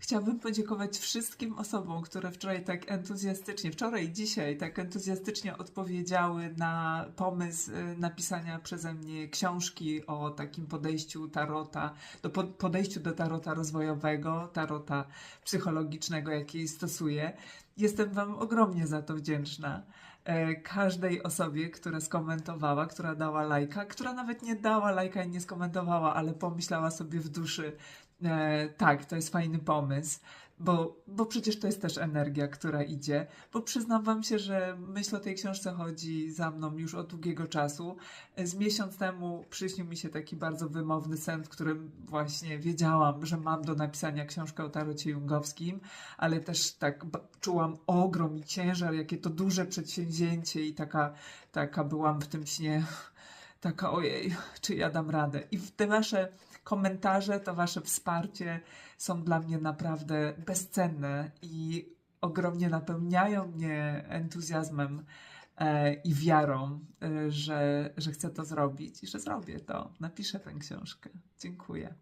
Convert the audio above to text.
Chciałabym podziękować wszystkim osobom, które wczoraj tak entuzjastycznie, wczoraj i dzisiaj tak entuzjastycznie odpowiedziały na pomysł y, napisania przeze mnie książki o takim podejściu tarota, do po- podejściu do tarota rozwojowego, tarota psychologicznego, jakiej stosuję. Jestem Wam ogromnie za to wdzięczna. E, Każdej osobie, która skomentowała, która dała lajka, która nawet nie dała lajka i nie skomentowała, ale pomyślała sobie w duszy, e, tak, to jest fajny pomysł, bo, bo przecież to jest też energia, która idzie. Bo przyznam Wam się, że myśl o tej książce chodzi za mną już od długiego czasu. Z miesiąc temu przyśnił mi się taki bardzo wymowny sen, w którym właśnie wiedziałam, że mam do napisania książkę o tarocie jungowskim, ale też tak czułam ogrom i ciężar, jakie to duże przedsięwzięcie i taka, taka byłam w tym śnie, taka ojej, czy ja dam radę. I te wasze komentarze, to wasze wsparcie są dla mnie naprawdę bezcenne i ogromnie napełniają mnie entuzjazmem e, i wiarą, e, że, że chcę to zrobić i że zrobię to. Napiszę tę książkę. Dziękuję.